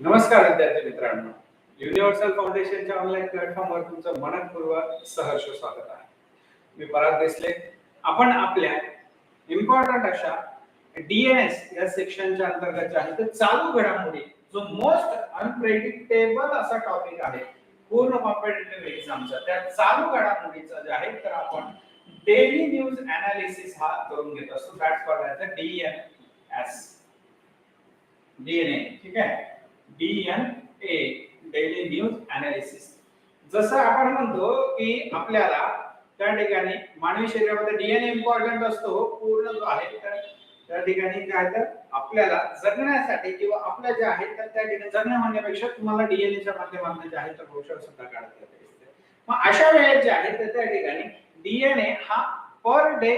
नमस्कार विद्यार्थी मित्रांनो. युनिव्हर्सल फाउंडेशनच्या ऑनलाईन प्लॅटफॉर्मवर तुमचं मनपूर्वक सहर्ष स्वागत आहे. मी परत दिसले. आपण आपल्या इम्पॉर्टंट अशा डीएनएस या सेक्शनच्या अंतर्गत जे आहे. ते चालू घडामोडी जो मोस्ट अनप्रेडिक्टेबल असा टॉपिक आहे पूर्ण कॉम्पिटेटिव्ह एक्झामचा त्या चालू घडामोडीचा जे आहे तर आपण डेली न्यूज अनालिसिस हा करून घेत असतो. That's called as DNS DNA ठीक आहे? डीएनए डेली न्यूज अनालिसिस जसं आपण म्हणतो की आपल्याला त्या ठिकाणी मानवी शरीरामध्ये डीएनए इम्पॉर्टंट असतो हो, पूर्ण जो आहे तर त्या ठिकाणी काय तर आपल्याला जगण्यासाठी किंवा आपल्या जे आहेत तर त्या ठिकाणी जगण्या म्हणण्यापेक्षा तुम्हाला डीएनएच्या माध्यमातून जे आहे तर ब्रोशर सुद्धा काढता येते. मग अशा वेळेस जे आहे तर त्या ठिकाणी डीएनए हा पर डे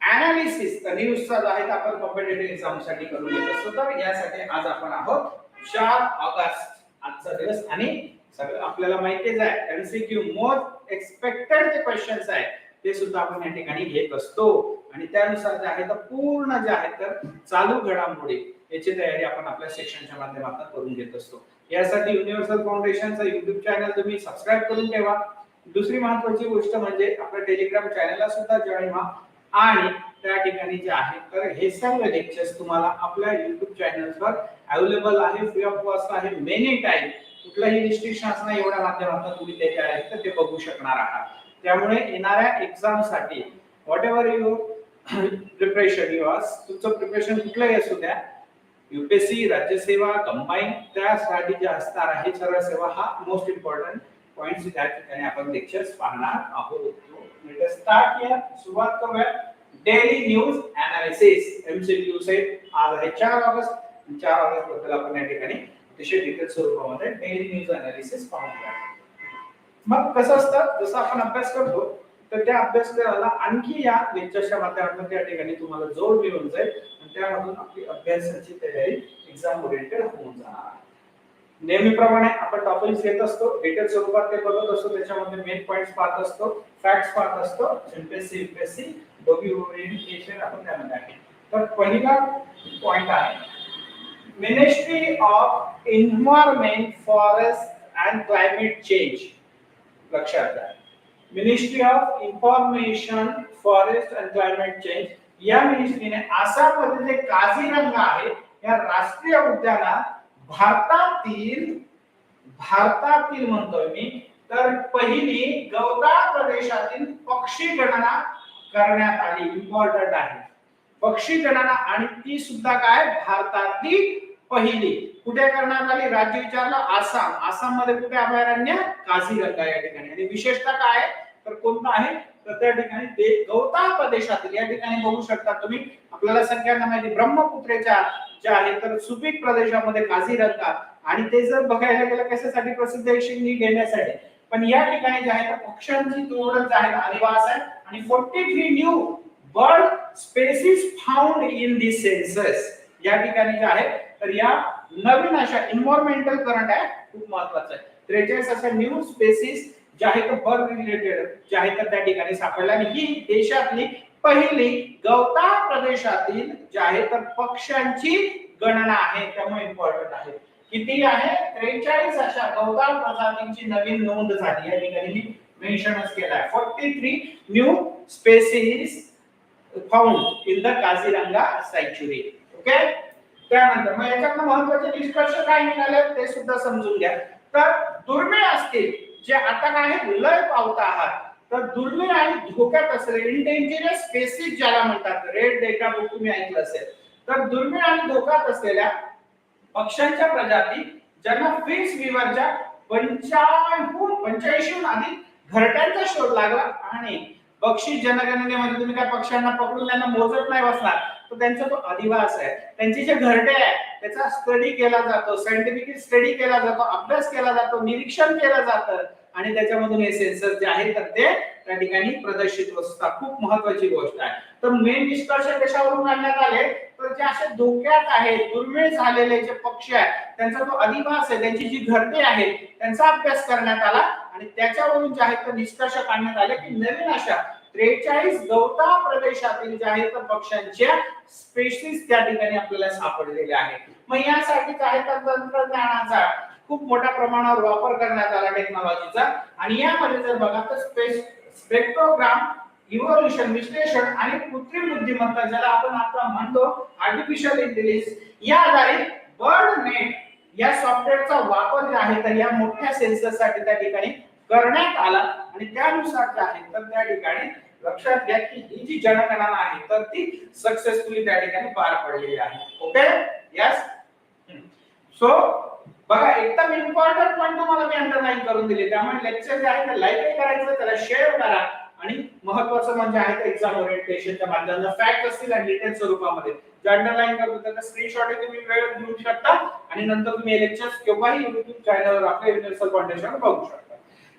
अनालिसिस न्यूजचा जो आहे आपण कॉम्पिटेटिव्ह एक्झामसाठी करून घेत. असतो तर यासाठी आज आपण आहोत चार ऑगस्ट आजचा दिवस. आणि सगळं आपल्याला माहितीच आहे एमसीक्यू मोस्ट एक्सपेक्टेड जे क्वेश्चन्स आहेत ते सुद्धा आपण या ठिकाणी घेत असतो. आणि त्यानुसार जे आहे तर पूर्ण जे आहे तर चालू घडामोडी याची तयारी आपण आपल्या सेक्शनच्या माध्यमातून करून घेत असतो. यासाठी युनिव्हर्सल फाउंडेशनचा युट्यूब चॅनल तुम्ही सबस्क्राईब करून ठेवा. दुसरी महत्वाची गोष्ट म्हणजे आपल्या टेलिग्राम चॅनलला सुद्धा जॉईन व्हा. आणि त्या ठिकाणी जे आहे तर हे सर्व लेक्चर्स तुम्हाला आपल्या युट्यूब चॅनलवर अवेलेबल आहे फ्री ऑफ कॉस्ट आहे मेनी टाइम कुठलंही रिस्ट्रिक्शन असणार एवढ्या माध्यमातून तुम्ही ते जे आहे तर ते बघू शकणार आहात. त्यामुळे येणाऱ्या एक्झामसाठी whatever you preparation you तुमचं प्रिपरेशन कुठलंही असू द्या युपीएससी राज्यसेवा कंबाईन त्यासाठी जे असणार आहे सर्व सेवा हा मोस्ट इम्पॉर्टंट पॉइंट त्या ठिकाणी आपण लेक्चर्स पाहणार आहोत. म्हणजे स्टार्ट या सुरुवात करूया. Daily news analysis MCQ set आज आहे चार ऑगस्ट. चार ऑगस्टबद्दल आपण या ठिकाणी अतिशय डिटेल स्वरूपामध्ये डेली न्यूज अनालिसिस पाहूया मग कसं असतं? जसं आपण अभ्यास करतो तर त्या अभ्यासक्रमाला आणखी या लेक्चरच्या माध्यमातून त्या ठिकाणी तुम्हाला जोड मिळून जाईल आणि त्यामधून आपली अभ्यासाची तयारी एक्झाम ओरिएंटेड होऊन जाणार. नेहमीप्रमाणे आपण टॉपिक्स घेत असतो डिटेल स्वरूपात ते बघत असतो त्याच्यामध्ये मेन पॉइंट्स पाहत असतो फॅक्ट्स पाहत असतो एमपीएससी युपीएससी दोघी ओरिएंटेशन आपण त्यामध्ये आहे. तर पहिला पॉइंट आहे ministry of Environment, forest and climate change लक्षात घ्या ministry of information forest and climate change या मिनिस्ट्रीने आसाममध्ये जे काझीरंगा आहे या राष्ट्रीय उद्यानात भारतातील भारतातील म्हणतोय मी तर पहिली गवताळ प्रदेशातील पक्षी गणना करण्यात आली. इम्पॉर्टंट आहे. पक्षी गणना आणि ती सुद्धा काय? भारतातील पहिली. कुठे करण्यात आली? राज्य विचारलं आसाम. आसाममध्ये कुठे अभयारण्य? काझीरंगा या ठिकाणी. आणि विशेषतः काय आहे? तर कोणतं आहे? तर त्या ठिकाणी ते गौतम प्रदेशातील. या ठिकाणी बघू शकता तुम्ही. आपल्याला सगळ्यांना माहिती ब्रह्मपुत्रेच्या ज्या आहेत तर सुपीक प्रदेशामध्ये काझीरंगा. आणि ते जर बघायला गेलं कशासाठी प्रसिद्ध आहे? शिंगी घेण्यासाठी. पण या ठिकाणी जे आहे तर पक्ष्यांची तोडच आहे अधिवास आहे. आणि forty three new bird species found in this census या ठिकाणी जे आहे तर या नवीन अशा इन्व्हायरमेंटल करंट आहे खूप महत्त्वाचा आहे. त्रेचाळीस अशा न्यू स्पेसिस जे आहे तर बर्ड रिलेटेड जे आहे तर त्या ठिकाणी सापडल्या. आणि ही देशातली पहिली गवता प्रदेशातील जे आहे तर पक्ष्यांची गणना आहे. त्यामुळे इम्पॉर्टंट आहे. किती आहे? त्रेचाळीस अशा गवताळ प्रजातींची नवीन नोंद झाली या ठिकाणी मेन्शनच केला आहे. Forty three new species found in the Kaziranga सँच्युरी okay त्यानंतर मग याच्यातनं महत्त्वाचे निष्कर्ष काय निघाले ते सुद्धा समजून घ्या. तर दुर्मिळ असतील जे आता काय लय पावत आहात तर दुर्मिळ आणि धोक्यात असलेले इंडेंजरस स्पेसिस ज्याला म्हणतात रेड डेटा बुक तुम्ही ऐकलं असेल. तर दुर्मिळ आणि धोक्यात असलेल्या पक्ष्यांच्या प्रजाती ज्यांना फिन्स विवरच्या पंचाहून पंच्याऐंशीहून अधिक घरट्यांचा शोध लागला. आणि बक्षीस जनगणनेमध्ये तुम्ही काय पक्ष्यांना पकडून त्यांना मोजत नाही बसणार. तर त्यांचा तो अधिवास आहे. त्यांची जे घरटे आहे त्याचा स्टडी केला जातो सायंटिफिक स्टडी केला जातो अभ्यास केला जातो निरीक्षण केलं जातं आणि त्याच्यामधून हे सेन्सर जे आहेत तर ते त्या ठिकाणी प्रदर्शित असतात. खूप महत्वाची गोष्ट आहे. तर मेन निष्कर्ष कशावरून आणण्यात आले? तर जे असे धोक्यात आहेत दुर्मिळ झालेले जे पक्षी आहेत त्यांचा जो अधिवास आहे त्यांची जी घरटे आहेत त्यांचा अभ्यास करण्यात आला आणि त्याच्यावरून जे आहेत तर निष्कर्ष काढण्यात आले की नवीन अशा त्रेचाळीस गवता प्रदेशातील जे आहे पक्ष्यांच्या स्पेशीज त्या ठिकाणी आपल्याला सापडलेल्या आहेत. मग यासाठी काय तर तंत्रज्ञानाचा खूप मोठ्या प्रमाणावर वापर करण्यात आला टेक्नॉलॉजीचा आणि यामध्ये जर बघा तर स्पेस स्पेक्ट्रोग्राम इव्होल्युशन विश्लेषण आणि कृत्रिम बुद्धिमत्ता ज्याला आपण आता म्हणतो आर्टिफिशियल इंटेलिजन्स या आधारे बर्ड नेट या सॉफ्टवेअरचा वापर जे आहे तर या मोठ्या सेन्सरसाठी त्या ठिकाणी करण्यात आला आणि त्यानुसार जे आहे तर त्या ठिकाणी लक्षात घ्या की ही जी जनगणना आहे तर ती सक्सेसफुली त्या ठिकाणी पार पडलेली आहे. ओके यस सो बघा एकदम इम्पॉर्टंट पॉईंट तुम्हाला मी अंडरलाईन करून दिले. त्यामुळे लेक्चर जे आहे ते लाईक करायचं त्याला शेअर करा. आणि महत्वाचं म्हणजे आहे ते एक्झाम ओरिएंटेशनच्या माध्यमातून. फॅक्ट असतील आणि डिटेल स्वरूपामध्ये जे अंडरलाईन करतो त्याचा स्क्रीनशॉट तुम्ही वेळ घेऊ शकता. आणि नंतर तुम्ही लेक्चर्स केव्हाही युट्यूब चॅनलवर आपल्या युनिव्हर्सल फाउंडेशन बघू शकता.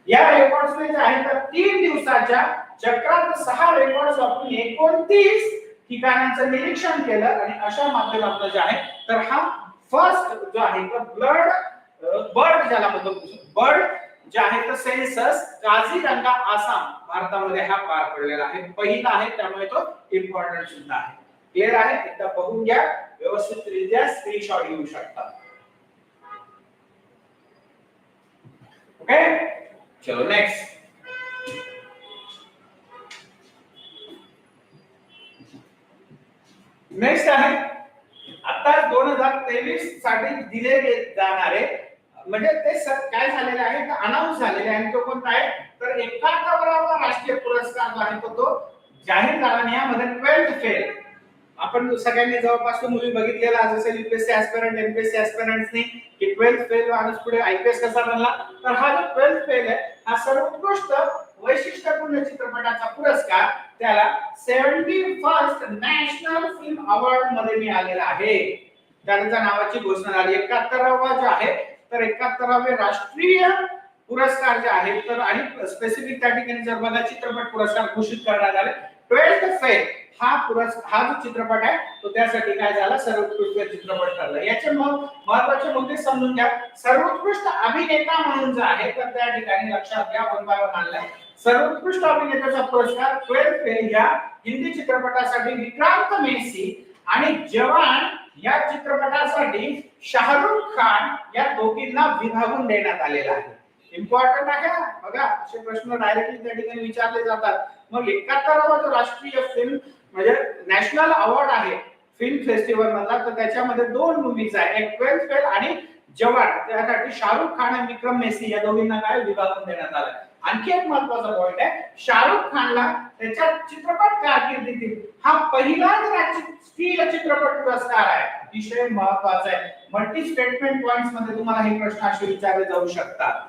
या रेकॉर्ड्स जे आहे तर तीन दिवसाच्या चक्रात सहा रेकॉर्ड्स वापरून एकोणतीस ठिकाणांचं निरीक्षण केलं आणि अशा माध्यमातून जे आहे तर हा फर्स्ट जो आहे तर ब्लड बर्ड ज्याला म्हणतो बर्ड जे आहे तर सेन्सस काझीरंगा आसाम भारतामध्ये हा पार पडलेला आहे. पहिला आहे त्यामुळे तो इम्पॉर्टंट सुद्धा आहे. क्लिअर आहे? एकदा बघून घ्या. व्यवस्थित रित्या स्क्रीनशॉट घेऊ शकता. ओके चलो नेक्स्ट नेक्स्ट आहे. आता दोन हजार तेवीससाठी दिले जाणारे. म्हणजे ते स- काय झालेले आहे? अनाऊन्स झालेले आहे. तो कोणता आहे? तर एकाहत्तरावा राष्ट्रीय पुरस्कार जो आहे तो तो जाहीर झाला यामध्ये ट्वेल्थ फेल. आपण सगळ्यांनी जवळपास तो मूवी बघितलेला जसं युपीएससी ऍस्पिरंट एमपीएससी ऍस्पिरंट्सनी की ट्वेल्थ फेल माणूस पुढे आयपीएस कसा बनला. तर हा जो ट्वेल्थ फेल आहे हा सर्वोत्कृष्ट वैशिष्ट्यपूर्ण चित्रपटाचा पुरस्कार त्याला सेव्हन्टी फर्स्ट नॅशनल फिल्म अवॉर्डमध्ये मिळालेला आहे. त्यांच्या नावाची घोषणा झाली. एकाहत्तरावा जो आहे तर एकाहत्तरावे राष्ट्रीय पुरस्कार जे आहेत तर आणि स्पेसिफिक त्या ठिकाणी जर बघा चित्रपट पुरस्कार घोषित करण्यात आले. Twelfth fail. हा पुरस्कार हा जो चित्रपट आहे तो त्यासाठी काय झाला? सर्वोत्कृष्ट चित्रपट ठरला. याचे मग महत्त्वाचे मुद्दे समजून घ्या. सर्वोत्कृष्ट अभिनेता म्हणून जो आहे तर त्या ठिकाणी लक्षात घ्या वन बाय वन आणलाय. सर्वोत्कृष्ट अभिनेत्याचा पुरस्कार ट्वेल्थ फेल या हिंदी चित्रपटासाठी विक्रांत मेसी आणि जवान या चित्रपटासाठी शाहरुख खान या दोघींना विभागून देण्यात आलेला आहे. इम्पॉर्टंट आहे बघा असे प्रश्न डायरेक्टली त्या ठिकाणी विचारले जातात. मग एकाहत्तरावा जो राष्ट्रीय फिल्म म्हणजे नॅशनल अवॉर्ड आहे फिल्म फेस्टिवल मधला तर त्याच्यामध्ये दोन मुव्हीज आहे. एक ट्वेल्थ फेल आणि जवान. त्यासाठी शाहरुख खान आणि विक्रम मेसी या दोघींना काय विभागून देण्यात आलं? आणखी एक महत्त्वाचा पॉइंट आहे. शाहरुख खानला त्याच्या चित्रपट कारकिर्दीतील हा पहिलाच राष्ट्रीय चित्रपट पुरस्कार आहे. अतिशय महत्त्वाचा आहे. मल्टी स्टेटमेंट पॉइंटमध्ये तुम्हाला हे प्रश्न असे विचारले जाऊ शकतात.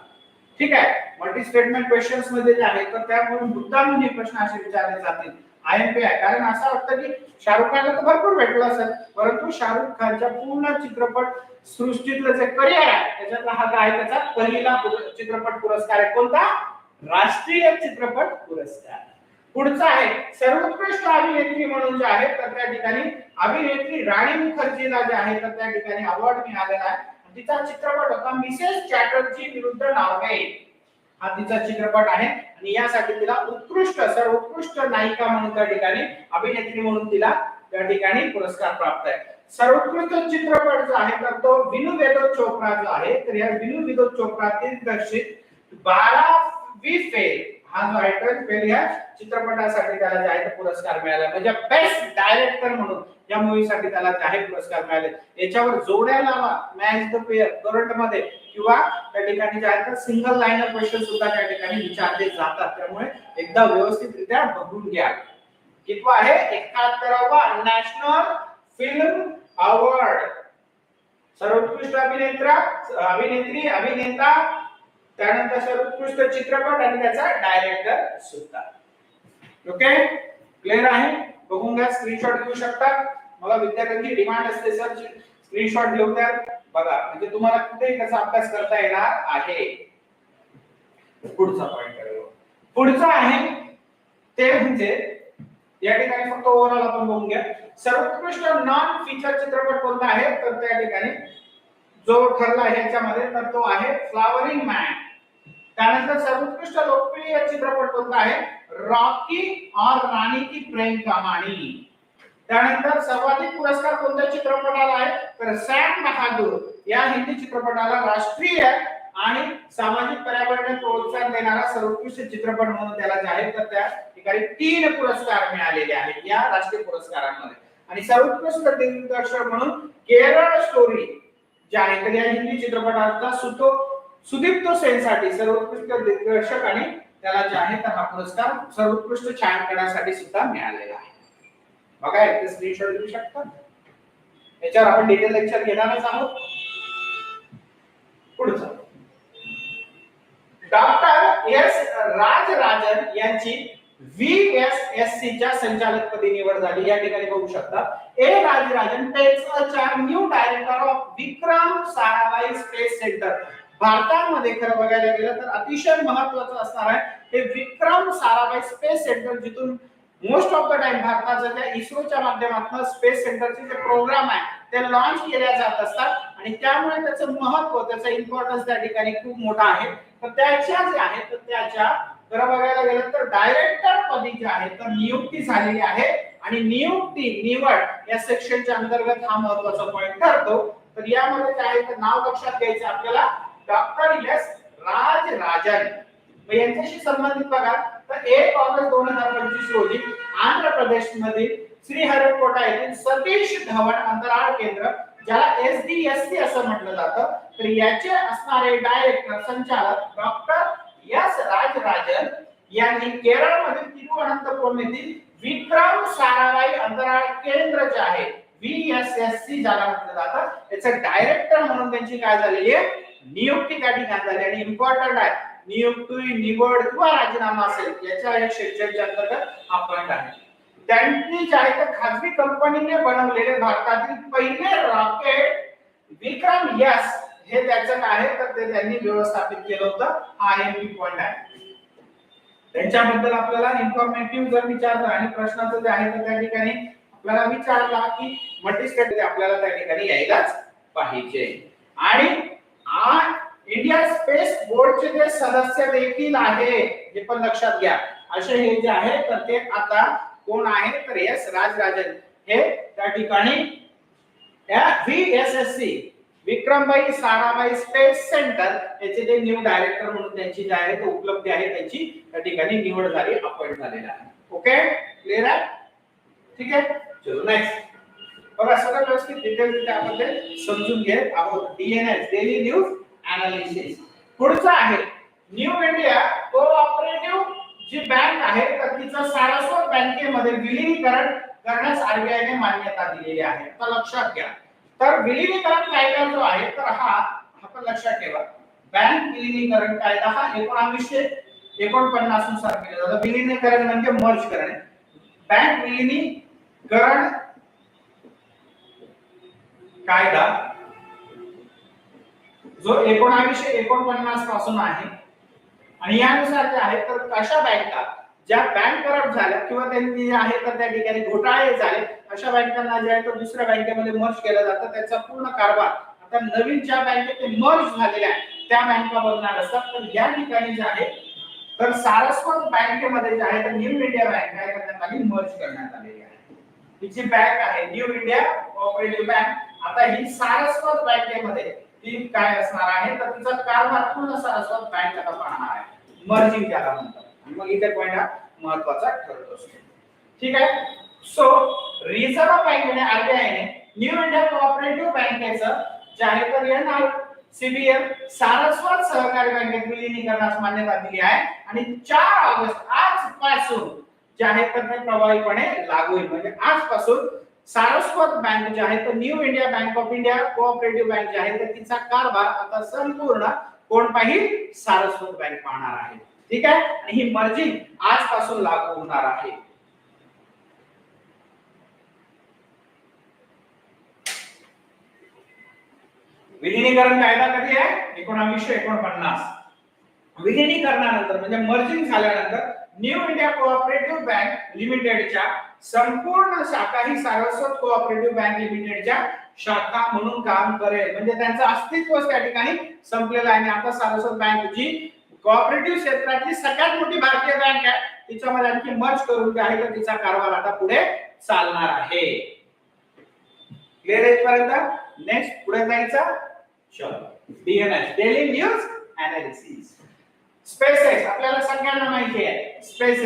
ठीक आहे. मल्टी स्टेटमेंट क्वेश्चनमध्ये जे आहे तर त्यामुळे मुद्दामून हे प्रश्न असे विचारले जातील. आयएमपी आहे कारण असं वाटतं की शाहरुख खानला तर भरपूर भेटलं असेल परंतु शाहरुख खानच्या पूर्ण चित्रपट सृष्टीतलं जे करिअर आहे त्याच्यातला हा काय त्याचा पहिला चित्रपट पुरस्कार आहे. कोणता? राष्ट्रीय चित्रपट पुरस्कार. पुढचा आहे सर्वोत्कृष्ट अभिनेत्री म्हणून जे आहे तर त्या ठिकाणी अभिनेत्री राणी मुखर्जीला जे आहे तर त्या ठिकाणी अवॉर्ड मिळालेला आहे. तिचा चित्रपट होता मिसेस चॅटर्जी विरुद्ध नावे हा तिचा चित्रपट आहे आणि यासाठी तिला उत्कृष्ट सर्वोत्कृष्ट नायिका म्हणून त्या ठिकाणी अभिनेत्री म्हणून तिला त्या ठिकाणी पुरस्कार प्राप्त आहे. सर्वोत्कृष्ट चित्रपट जो आहे तर तो विनू विनोद चोप्रा जो आहे तर या विनू विनोद चोप्रा दिग्दर्शित बारा वी फेल हा जो आहे फेल या चित्रपटासाठी त्याला जे आहे ते पुरस्कार मिळाला. म्हणजे बेस्ट डायरेक्टर म्हणून या मूवीसाठी त्याला जे पुरस्कार मिळाले. याच्यावर जोड्या लावा मॅच द पेअर करंटमध्ये किंवा त्या ठिकाणी जे आहे तर सिंगल लाईनर क्वेश्चन सुद्धा त्या ठिकाणी विचारले जातात. त्यामुळे एकदा व्यवस्थितरित्या बघून घ्या. कितवा आहे? एकाहत्तरावा नॅशनल फिल्म अवॉर्ड सर्वोत्कृष्ट अभिनेत्रा अभिनेत्री अभिनेता त्यानंतर सर्वोत्कृष्ट चित्रपट आणि त्याचा डायरेक्टर सुद्धा. ओके क्लिअर आहे? बघून घ्या स्क्रीनशॉट घेऊ शकता. मला विद्यार्थ्यांची डिमांड असते सर स्क्रीनशॉट घेऊन द्या. बघा म्हणजे तुम्हाला कुठेही त्याचा अभ्यास करता येणार आहे. पुढचा पॉइंट पुढचा आहे ते म्हणजे या ठिकाणी फक्त ओव्हरऑल आपण बघून घ्या. सर्वोत्कृष्ट नॉन फीचर चित्रपट कोणता आहे? तर त्या ठिकाणी जो ठरला आहे याच्यामध्ये तर तो आहे फ्लावरिंग मॅन त्यानंतर सर्वोत्कृष्ट लोकप्रिय चित्रपट कोणता आहे? रॉकी और राणी की प्रेम कहाणी. त्यानंतर सर्वाधिक पुरस्कार कोणत्या चित्रपटाला आहे तर सॅम बहादूर या हिंदी चित्रपटाला राष्ट्रीय आणि सामाजिक पर्यावरण प्रोत्साहन देणारा सर्वोत्कृष्ट चित्रपट म्हणून त्याला जाहीर तर त्या ठिकाणी तीन पुरस्कार मिळालेले आहेत या राष्ट्रीय पुरस्कारांमध्ये. आणि सर्वोत्कृष्ट दिग्दर्शक म्हणून केरळ स्टोरी जे आहे तर या हिंदी चित्रपटाचा सुतो सुदीप्त सेनसाठी सर्वोत्कृष्ट दिग्दर्शक आणि त्याला जे आहे तर हा पुरस्कार सर्वोत्कृष्ट छायांकनासाठी सुद्धा मिळालेला आहे. बघा इथे स्क्रीनशॉट घेऊ शकता? याच्यावर आपण डिटेल लेक्चर घेणारच आहोत. पुढचं. डॉक्टर एस राजराजन यांची VSSC च्या संचालकपदी निवड झाली. या ठिकाणी बघू शकता. A Rajarajan टेक्सच्या new director of Vikram Sarabhai space centre भारतामध्ये खरं बघायला गेलं तर अतिशय महत्वाचं असणार आहे. हे विक्रम साराभाई स्पेस सेंटर जिथून मोस्ट ऑफ द टाइम भारताचं त्या इस्रोच्या माध्यमातून स्पेस सेंटरचे जे प्रोग्राम आहे ते लॉन्च केल्या जात असतात. आणि त्यामुळे त्याचं महत्त्व त्याचा इम्पॉर्टन्स त्या ठिकाणी खूप मोठा आहे. तर त्याच्या जे आहे तर त्याच्या खरं बघायला गेलं तर डायरेक्टर पदी जे आहे तर नियुक्ती झालेली आहे. आणि नियुक्ती निवड या सेक्शनच्या अंतर्गत हा महत्त्वाचा पॉईंट ठरतो. तर यामध्ये काय आहे तर नाव लक्षात घ्यायचं आपल्याला. डॉक्टर एस राज राजन मग यांच्याशी संबंधित बघा तर एक ऑगस्ट दोन हजार पंचवीस रोजी आंध्र प्रदेश मधील श्रीहरिकोटा येथील सतीश धवन अंतराळ केंद्र ज्याला एस डी एस सी असं म्हटलं जातं तर याचे असणारे डायरेक्टर संचालक डॉक्टर एस राजराजन यांनी केरळमधील तिरुवनंतपुरम येथील विक्रम साराभाई अंतराळ केंद्र जे आहे व्हीएसएससी ज्याला म्हटलं जातं याचं डायरेक्टर म्हणून त्यांची काय झालेली आहे? नियुक्ती त्या ठिकाणी झाली आणि इम्पॉर्टंट आहे. नियुक्ती निवड किंवा राजीनामा असेल याच्या या सेक्शनच्या अंतर्गत हा पॉइंट आहे. त्यांनी जे आहे तर खाजगी कंपनीने बनवलेले भारतातील पहिले रॉकेट विक्रम यस हे त्याचं काय आहे तर ते त्यांनी व्यवस्थापित केलं होतं. हा एमपी पॉइंट आहे. त्यांच्याबद्दल आपल्याला इन्फॉर्मेटिव्ह जर विचारलं आणि प्रश्नाचं जे आहे तर त्या ठिकाणी आपल्याला विचारला की मल्टीस्टेट आपल्याला त्या ठिकाणी यायलाच पाहिजे. आणि इंडिया स्पेस बोर्डचे जे सदस्य देखील आहे हे पण लक्षात घ्या. असे हे जे आहे तर ते आता कोण आहे? तर एस राजराजन. हे त्या ठिकाणी व्हीएसएससी विक्रमबाई साराबाई स्पेस सेंटर याचे ते न्यू डायरेक्टर म्हणून त्यांची जी आहे उपलब्धी आहे त्यांची त्या ठिकाणी निवड झाली अपॉइंट झालेला आहे. ओके क्लिअर आहे? ठीक आहे? चलो नेक्स्ट बघा सगळं व्यवस्थित डिटेल त्यामध्ये समजून घेत आहोत. डीएनएस डेली न्यूज अनालिसिस पुढचं आहे न्यू इंडिया कोऑपरेटिव्ह जी बँक आहे तर तिचं सारस्वत बँकेमध्ये विलीनीकरण करण्यास आरबीआय ने मान्यता दिलेली आहे. तर लक्षात घ्या. तर विलीनीकरण कायदा जो आहे तर हा आपण लक्षात ठेवा. बँक विलीनीकरण कायदा हा एकोणावीसशे एकोणपन्नासनुसार केला जातो. विलीनीकरण म्हणजे मर्ज करणे. बँक विलीनीकरण कायदा जो एकोणावीसशे एकोणपन्नासपासून आहे. आणि यानुसार जे आहे तर अशा बँका ज्या बँक करप्ट झाल्या किंवा त्यांनी जे आहे तर त्या ठिकाणी घोटाळे झाले अशा बँकांना जे आहे तर दुसऱ्या बँकेमध्ये मर्ज केलं जातं. त्याचा पूर्ण कारभार आता नवीन ज्या बँकेत ते मर्ज झालेल्या आहेत त्या बँका बनणार असतात. तर या ठिकाणी जे आहे तर सारस्वत बँकेमध्ये जे आहे तर न्यू इंडिया बँक आहे त्यांना मर्ज करण्यात आलेली आहे. ही जी बँक आहे न्यू इंडिया कोऑपरेटिव्ह बँक आता ही सारस्वत बँकेमध्ये ती काय असणार आहे? तर तिचा कारभार पूर्ण सारस्वत बँक आता पाहणार आहे. मर्जिंग त्याला म्हणतात. आणि मग इथे पॉईंट हा महत्त्वाचा ठरत असतो. ठीक आहे? सो रिझर्व्ह बँकेने आरबीआयने न्यू इंडिया कोऑपरेटिव्ह बँकेचं जाहीर तर सीबीएम सारस्वत सहकारी बँकेत विलीनीकरणास मान्यता दिली आहे. आणि चार ऑगस्ट आजपासून पासून आहे प्रभावीपणे लागू होईल. म्हणजे आजपासून सारस्वत बँक जे आहे तर new India bank of India cooperative bank जे आहे तर तिचा कारभार आता संपूर्ण कोण पाहिजे सारस्वत बँक पाहणार आहे. ठीक आहे? आणि ही मर्जिंग आजपासून लागू होणार आहे. विलिनीकरण कायदा कधी आहे? एकोणावीसशे एकोणपन्नास. विलिनीकरणानंतर म्हणजे मर्जिंग झाल्यानंतर न्यू इंडिया कोऑपरेटिव्ह बँक लिमिटेडच्या संपूर्ण शाखा ही सारस्वत कोऑपरेटिव्ह बँक लिमिटेडच्या शाखा म्हणून काम करेल. म्हणजे त्यांचं अस्तित्वच त्या ठिकाणी संपलेलं आहे. आणि आता सारस्वत बँक जी कोऑपरेटिव्ह क्षेत्रातली सगळ्यात मोठी भारतीय बँक आहे तिच्यामध्ये आणखी मर्ज करून जे आहे तर तिचा कारभार आता पुढे चालणार आहे. क्लिअर इथपर्यंत? नेक्स्ट पुढे जायचं. चलो DNS daily news analysis space आपल्याला सगळ्यांना माहिती आहे. स्पेस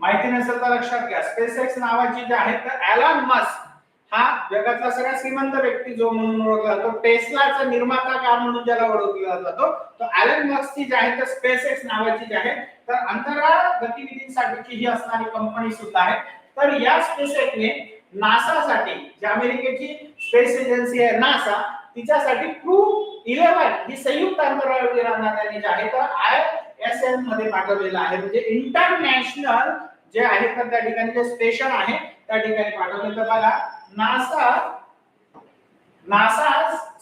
माहिती नसेल तर लक्षात घ्या. स्पेस एक्स नावाची जी आहे तर ॲलन मस्क हा जगातला सगळ्यात श्रीमंत व्यक्ती जो म्हणून ओळखला जातो. टेस्लाचा निर्माता का म्हणून ज्याला ओळखला जातो. तो ॲलन मस्कची जी आहे तर स्पेस एक्स नावाची जी आहे तर अंतराळ गतिविधींसाठीची ही असणारी कंपनी सुद्धा आहे. तर या स्पेस एक्सने नासासाठी जी अमेरिकेची स्पेस एजन्सी आहे नासा तिच्यासाठी क्रू इलेव्हन ही संयुक्त अंतराळ विरांना त्यांनी जे आहे तर आय एस एनमध्ये पाठवलेलं आहे. म्हणजे इंटरनॅशनल जे आहे ना त्या ठिकाणी जे स्टेशन आहे त्या ठिकाणी पाठवले. तर बघा NASA NASA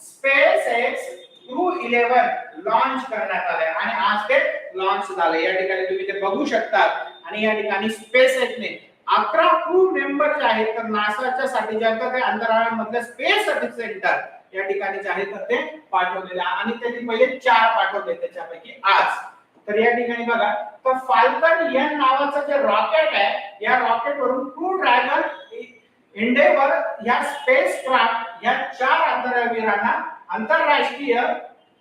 SpaceX crew eleven launch करण्यात आले आणि आज ते लॉन्च झाले या ठिकाणी तुम्ही ते बघू शकता आणि या ठिकाणी स्पेस एक्सने अकरा क्रू मेंबर जे आहेत तर नासाच्या साठी जे आहेत ते अंतराळामधलं स्पेस सेंटर या ठिकाणी जे आहे तर ते पाठवलेले. आणि त्यांनी पहिले चार पाठवले त्याच्यापैकी आज. तर या ठिकाणी बघा तर फाल्कन एन नावाचं जे रॉकेट आहे या रॉकेट वरून क्रू ड्रॅगन इंडेवर या स्पेस क्राफ्ट या चार अंतराळवीरांना आंतरराष्ट्रीय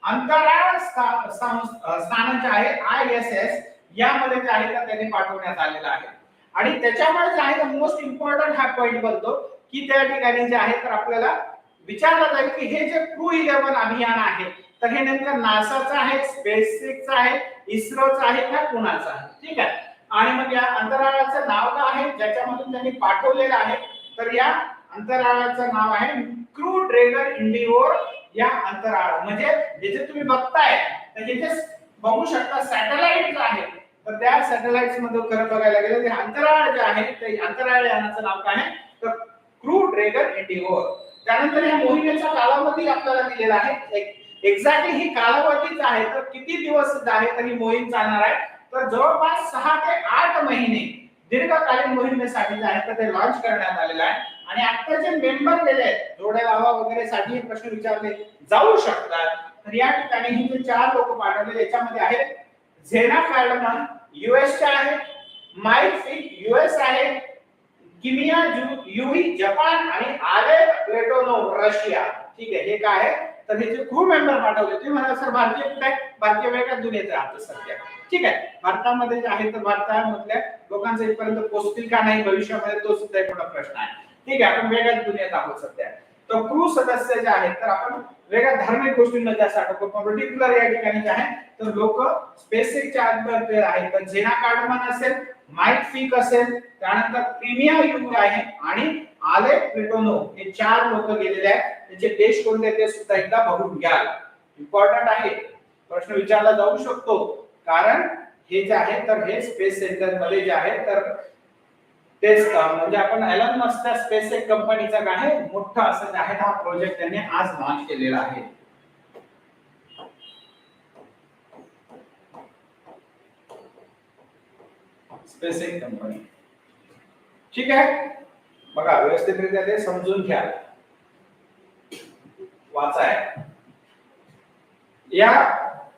अंतराळ स्था- स्थानक जे आहे आय एस एस यामध्ये जे आहे तर त्यांनी पाठवण्यात आलेलं आहे. आणि त्याच्यामुळे जे आहे मोस्ट इम्पॉर्टंट हा पॉइंट बनतो की त्या ठिकाणी जे आहे तर आपल्याला विचारलं जाईल की हे जे क्रू इलेव्हन अभियान आहे तर हे नेमकं नासाचं आहे स्पेसिकचं आहे इस्रोचं आहे का कुणाचं आहे? ठीक आहे? आणि मग या अंतराळाचं नाव काय आहे? ज्याच्यामधून त्यांनी पाठवलेलं आहे. तर या अंतराळाचं नाव आहे क्रू ड्रेगर इंडिओर या अंतराळ. म्हणजे हे जे तुम्ही बघताय तर हे जे बघू शकता सॅटेलाइट आहे. तर त्या सॅटेलाइटमध्ये खरं बघायला गेलं तर अंतराळ जे आहे ते अंतराळ यानाचं नाव काय आहे? तर क्रू ड्रेगर इंडिओर त्यानंतर या मोहिमेचा कालावधी आपल्याला दिलेला आहे एक्झॅक्टली ही कालावधीच आहे. तर किती दिवस आहे तर ही मोहीम चालणार आहे? तर जवळपास सहा ते आठ महिने दीर्घकालीन मोहिमेसाठी जे आहे तर ते लॉन्च करण्यात आलेलं आहे. आणि आता जे मेंबर दिले आहेत जोड्या लावा वगैरे साठी हे प्रश्न विचारले जाऊ शकतात. तर या ठिकाणी ही जे चार लोक पाठवले याच्यामध्ये आहेत. झेना कार्डमन युएस चे आहे. माईक फिक युएस आहे. किमिया जु- युई जपान आणि आले प्लेटोनो रशिया. ठीक आहे हे काय आहे? तर हे जे क्रू मेंबर पाठवले तुम्ही म्हणाल सर भारतीय कुठे भारतीय वेगळ्या दुनियेत राहतात सध्या. ठीक आहे. भारतामध्ये जे आहे तर भारतामधल्या लोकांचं इथपर्यंत पोहोचतील का नाही भविष्यामध्ये तो सुद्धा एक मोठा प्रश्न आहे. ठीक आहे आपण वेगळ्याच दुनियेत आहोत सध्या. तर क्रू सदस्य जे आहेत तर आपण वेगळ्या धार्मिक गोष्टींमध्ये असं आठवतो पर्टिक्युलर या ठिकाणी जे आहे तर लोक स्पेसिकच्या आतमध्ये आहेत तर झेना कार्डमन असेल माईक फिक असेल त्यानंतर प्रीमिया युग आहे आणि आले प्लेटोनो हे चार लोक गेलेले आहेत. त्याचे देश कोणते ते सुद्धा एकदा बघून घ्या. इम्पॉर्टंट आहे. प्रश्न विचारला जाऊ शकतो. कारण हे जे आहे तर हे स्पेस सेंटरमध्ये जे आहे तर तेच म्हणजे आपण एलन मस्क स्पेस एक कंपनीचा काय मोठा असं जे आहे हा प्रोजेक्ट त्यांनी आज लॉन्च केलेला आहे. स्पेस एक कंपनी ठीक आहे? बघा व्यवस्थितरित्या ते समजून घ्या. वाचाय. या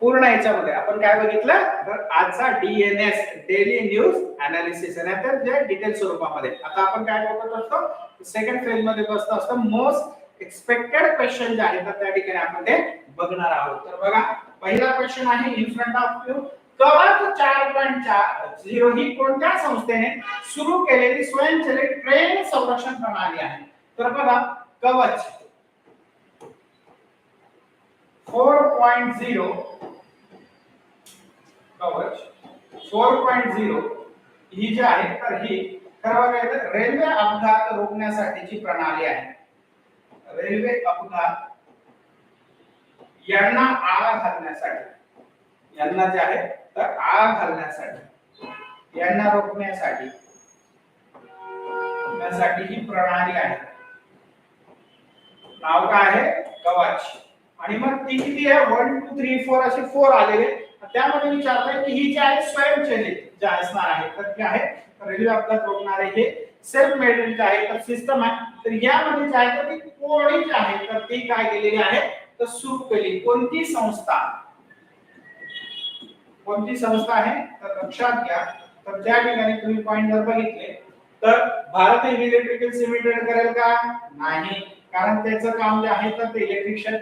पूर्ण याच्यामध्ये आपण काय बघितलं? तर आजचा डीएनएस डेली न्यूज अनालिसिस तर जे डिटेल स्वरूपामध्ये. आता आपण काय बघत असतो? सेकंड फेजमध्ये बसत असतो. मोस्ट एक्सपेक्टेड क्वेश्चन जे आहेत त्या ठिकाणी आपण ते बघणार आहोत. तर बघा पहिला क्वेश्चन आहे इन फ्रंट ऑफ यू कवच चार पॉईंट चार झिरो ही कोणत्या संस्थेने सुरू केलेली स्वयंचलित ट्रेन संरक्षण प्रणाली आहे. तर बघा, Kavach. Four point zero Kavach. Four point zero ही जी आहे, तर ही रेल्वे अपघात रोखण्यासाठीची प्रणाली आहे. रेल्वे अपघात यांना आळा घालण्यासाठी. यांना जे आहे तर आळा घालण्यासाठी यांना रोखण्यासाठी रोखण्यासाठी ही प्रणाली आहे. नाव काय आहे? कवच आणि मग ती किती आहे? वन टू थ्री फोर असे फोर आलेले. त्यामध्ये विचारलंय की ही जी आहे स्वयंचलित जे असणार आहे तर ते आहे रेल्वे अपघात रोखणारे हे सेल्फ मेड जे आहे तर सिस्टम आहे. तर यामध्ये जे आहे तर ती कोणी जे आहे तर ती काय केलेली आहे? तर सुरू केली. कोणती संस्था? कोणती संस्था आहे तर लक्षात घ्या. तर त्या ठिकाणी तुम्ही पॉइंट जर बघितले तर भारत हे इलेक्ट्रिकल सिमेंटेड करेल का? नाही. कारण त्याचं काम जे आहे तर ते electrician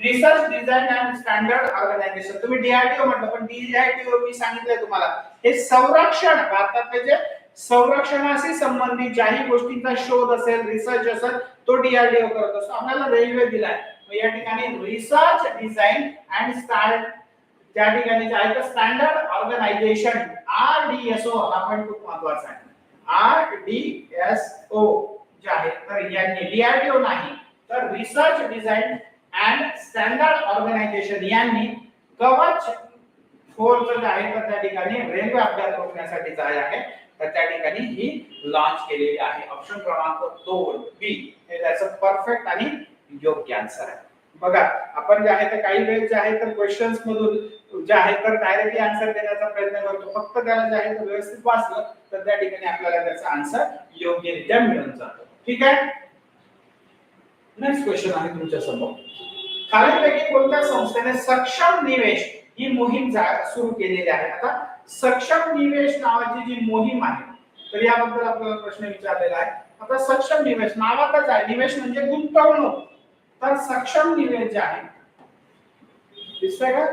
research design and standard organisation तुम्ही डीआरडीओ म्हटलं पण डीआरटीओ मी सांगितलंय तुम्हाला. हे संरक्षण भारतातले जे संरक्षणाशी संबंधित ज्याही गोष्टींचा शोध असेल रिसर्च असेल तो डीआरडीओ करत असतो. आपल्याला रेल्वे दिलाय. या ठिकाणी रिसर्च डिझाईन अँड स्टार्ट त्या ठिकाणी जे आहे? तर standard organisation R D S O हा पण खूप महत्त्वाचा आहे. आर डी एस ओ जे आहे तर यांनी डीआरडीओ नाही तर research design and standard organisation यांनी कवच फोर जे आहे तर त्या ठिकाणी रेल्वे अपघात रोखण्यासाठी जे आहे तर त्या ठिकाणी ही लॉन्च केलेली आहे. ऑप्शन क्रमांक दोन बी हे त्याचं परफेक्ट आणि योग्य आन्सर आहे. बघा आपण जे आहे ते काही वेळेस जे आहे तर क्वेश्चन्स मधून जे आहे तर डायरेक्टली आन्सर देण्याचा प्रयत्न करतो. फक्त त्याला जे आहे तर व्यवस्थित वाचलं तर त्या ठिकाणी आपल्याला त्याचा आन्सर योग्यरित्या मिळून जातो. ठीक आहे? नेक्स्ट क्वेश्चन आहे तुमच्यासमोर खालीलपैकी कोणत्या संस्थेने सक्षम निवेश ही मोहीम सुरू केलेली आहे? आता सक्षम निवेश नावाची जी मोहीम आहे तर याबद्दल आपल्याला प्रश्न विचारलेला आहे. आता सक्षम निवेश नावातच आहे. निवेश म्हणजे गुंतवणूक. तर सक्षम निवेश जे आहे दिसतंय का?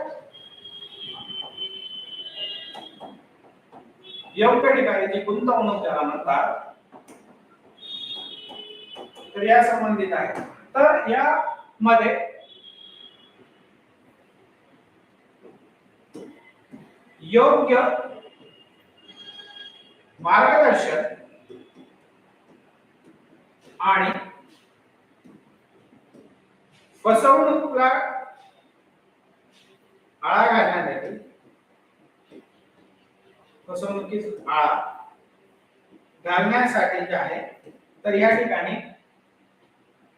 योग्य ठिकाणी जी गुंतवणूक त्याला म्हणतात तर या संबंधित आहे. तर या मध्ये योग्य मार्गदर्शन आणि फसवणुकीला आळा घालण्यासाठी. फसवणुकीस आळा. घालण्यासाठी जे आहे तर या ठिकाणी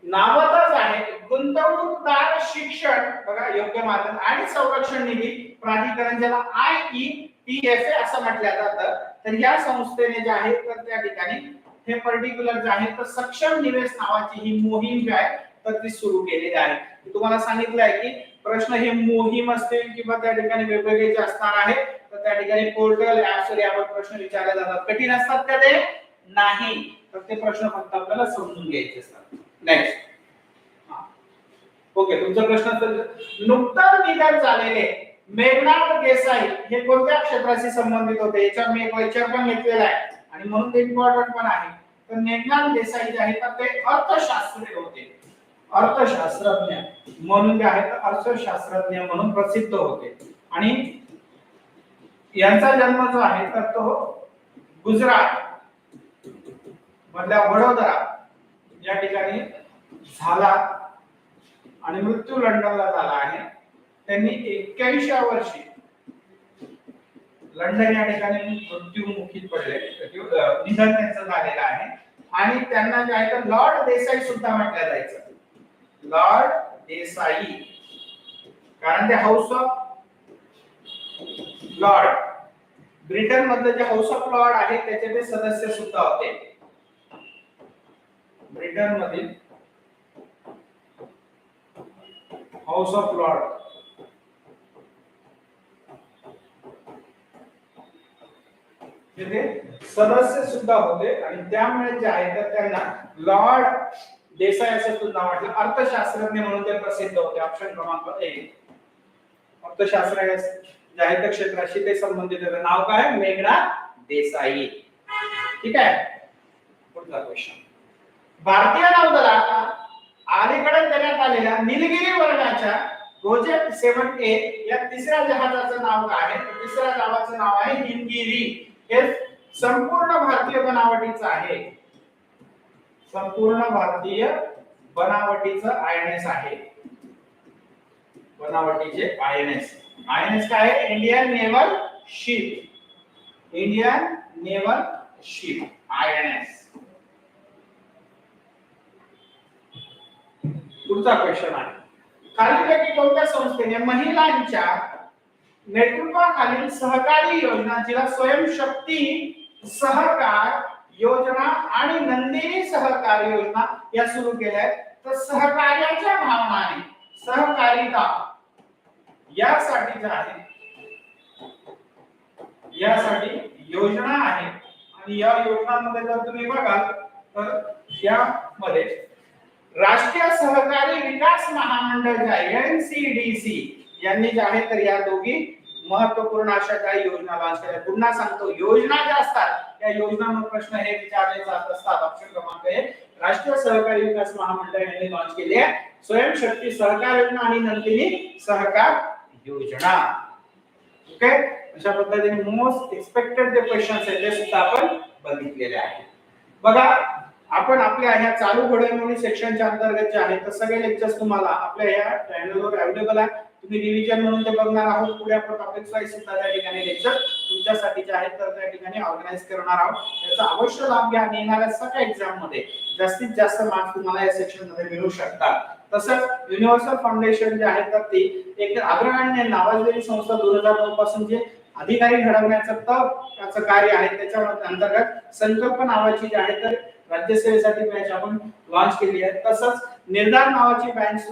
नावातच आहे गुंतवणूकदार शिक्षण. बघा योग्य मार्ग आणि संरक्षण निधी प्राधिकरण ज्याला I E P F A असं म्हटलं जातं. तर या संस्थेने जे आहे तर त्या ठिकाणी हे पर्टिक्युलर जे आहे तर सक्षम निवेश नावाची ही मोहीम जी आहे तर ती सुरू केलेली आहे. मी तुम्हाला सांगितलं आहे की प्रश्न हे मोहीम असतील किंवा त्या ठिकाणी वेगवेगळे जे असणार आहे तर त्या ठिकाणी पोर्टल ऍप्स यावर प्रश्न विचारले जातात. कठीण असतात का ते? नाही. तर ते प्रश्न फक्त आपल्याला समजून घ्यायचे असतात. नेक्स्ट ओके तुमचा प्रश्न तर नुकताच झालेले मेघनाथ देसाई हे कोणत्या क्षेत्राशी संबंधित होते? याच्यावर मी एक लेक्चर पण घेतलेला आहे. आणि म्हणून ते इम्पॉर्टंट पण आहे. तर मेघनाथ देसाई जे आहे तर ते अर्थशास्त्री होते. अर्थशास्त्रज्ञ म्हणून जे आहेत अर्थशास्त्रज्ञ म्हणून प्रसिद्ध होते. आणि यांचा जन्म जो आहे तर तो गुजरात मधल्या वडोदरा या ठिकाणी झाला आणि मृत्यू लंडनला झाला आहे. त्यांनी एक्क्याऐंशी वर्षी लंडन या ठिकाणी मृत्यूमुखी पडले. निधन त्यांचं झालेलं आहे. आणि त्यांना जे आहे तर लॉर्ड देसाई सुद्धा म्हटलं जायचं. लॉर्ड देसाई कारण ते हाऊस ऑफ लॉर्ड ब्रिटन मधलं जे हाऊस ऑफ लॉर्ड आहे त्याचे ते सदस्य सुद्धा होते. ब्रिटन मधील हाऊस ऑफ लॉर्ड सदस्य सुद्धा होते आणि त्यामुळे जे आहे तर त्यांना लॉर्ड देसाई असं नाव म्हटलं अर्थशास्त्रज्ञ म्हणून ते प्रसिद्ध होते. ऑप्शन क्रमांक एक. अर्थशास्त्र जाहीर क्षेत्राशी ते संबंधित होते. नाव काय? मेघना देसाई. ठीक आहे? पुढचा क्वेश्चन भारतीय नौदलात अलीकडे देण्यात आलेल्या निलगिरी वर्गाच्या प्रोजेक्ट सेवन ए या तिसऱ्या जहाजाचं नाव काय आहे? तिसऱ्या जहाजाचं नाव आहे हिमगिरी हे संपूर्ण भारतीय बनावटीचं आहे. संपूर्ण भारतीय बनावटीचं आय एन एस आहे. बनावटीचे आय आयएनएस काय आहे? Indian naval ship Indian naval ship INS पुढचा क्वेश्चन आहे. खालीलपैकी कोणत्या संस्थेने महिलांच्या नेतृत्वाखालील सहकारी योजना जिला स्वयंशक्ती सहकार योजना आणि नंदिनी सहकार योजना या सुरू केल्या आहेत. तर सहकार्याच्या भावनाने सहकारिता यासाठी ज्या आहे यासाठी योजना आहे. आणि या योजनांमध्ये जर तुम्ही बघाल तर यामध्ये राष्ट्रीय सहकारी विकास महामंडळ जे आहे एनसीडीसी यांनी जे आहे तर या दोघी महत्त्वपूर्ण अशा काही योजना लॉन्च केल्या पुन्हा सांगतो योजना ज्या असतात त्या योजनांवर प्रश्न हे विचारले जात असतात ऑप्शन क्रमांक एक राष्ट्रीय सहकारी विकास महामंडळ यांनी लॉन्च केली आहे. स्वयंशक्ती सहकार योजना आणि नंदिनी सहकार योजना. ओके अशा पद्धतीने मोस्ट एक्सपेक्टेड जे क्वेश्चन्स आहेत ते सुद्धा आपण बघितलेले आहेत. बघा आपण आपल्या ह्या चालू घडामोडी सेक्शनच्या अंतर्गत जे आहे तर सगळे लेक्चर्स तुम्हाला आपल्या ह्या चॅनलवर अवेलेबल आहे तुम्ही रिव्हिजन म्हणून ते बघणार आहोत पुढे आपण टॉपिक वाईज सुद्धा त्या ठिकाणी लेक्चर तुमच्यासाठी जे आहेत तर त्या ठिकाणी ऑर्गनाईज करणार आहोत. त्याचा अवश्य लाभ घ्या. आणि येणाऱ्या सगळ्या एक्झाममध्ये जास्तीत जास्त मार्क्स तुम्हाला या सेक्शनमध्ये मिळू शकतात. तसंच युनिव्हर्सल फाउंडेशन जे आहे तर ती एक अग्रगण्य नावाजलेली संस्था दोन हजार नऊ पासून जे अधिकारी घडवण्याचं तप त्याचं कार्य आहे त्याच्या अंतर्गत संकल्प नावाची जी आहे तर राज्यसेवेसाठी बॅच आपण लॉन्च केली आहे. तसंच निर्धार नावाची बँच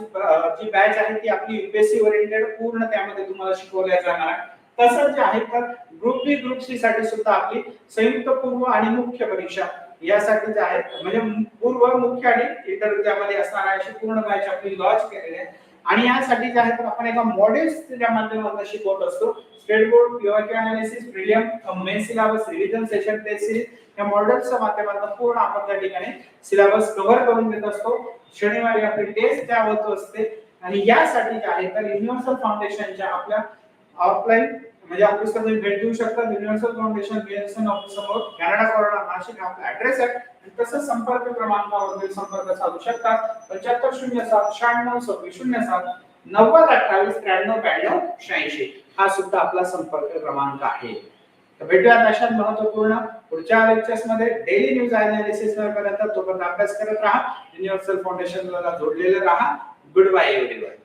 जी बॅच आहे ती आपली युपीएससी ओरिएंटेड पूर्ण त्यामध्ये तुम्हाला शिकवल्या जाणार. आहे तसंच जे आहे तर ग्रुप बी ग्रुप सी साठी सुद्धा आपली संयुक्त पूर्व आणि मुख्य परीक्षा यासाठी जे आहे म्हणजे पूर्व मुख्य आणि इतर त्यामध्ये असणार आहे अशी पूर्ण बॅच आपली लॉन्च केलेली आहे. आणि यासाठी जे आहे तर आपण एका मॉडेल्सच्या माध्यमातून शिकवत असतो. State board POK analysis prelim main syllabus revision session test series या मॉडेल्सच्या माध्यमातून पूर्ण आपण त्या ठिकाणी सिलेबस कव्हर करून देत असतो. शनिवारी आपली टेस्ट त्या होत असते. आणि यासाठी जे आहे तर युनिव्हर्सल फाउंडेशनच्या आपल्या ऑफलाईन म्हणजे आपली तुम्ही भेट देऊ शकता युनिव्हर्सल फाउंडेशन बीएसएन ऑफिस समोर कॅनडा कोरोना नाशिक आपला ऍड्रेस आहे. आणि तसंच संपर्क क्रमांकावर संपर्क साधू शकता पंच्याहत्तर शून्य सात शहाण्णव सव्वीस शून्य सात नव्वद अठ्ठावीस त्र्याण्णव ब्याण्णव शहाऐंशी. हा सुद्धा आपला संपर्क क्रमांक आहे. तर भेटूयात अशाच महत्त्वपूर्ण पुढच्या लेक्चर्समध्ये डेली न्यूज अनालिसिस पर्यंत तोपर्यंत अभ्यास करत राहा. युनिव्हर्सल फाउंडेशन जोडलेले राहा. Good bye everyone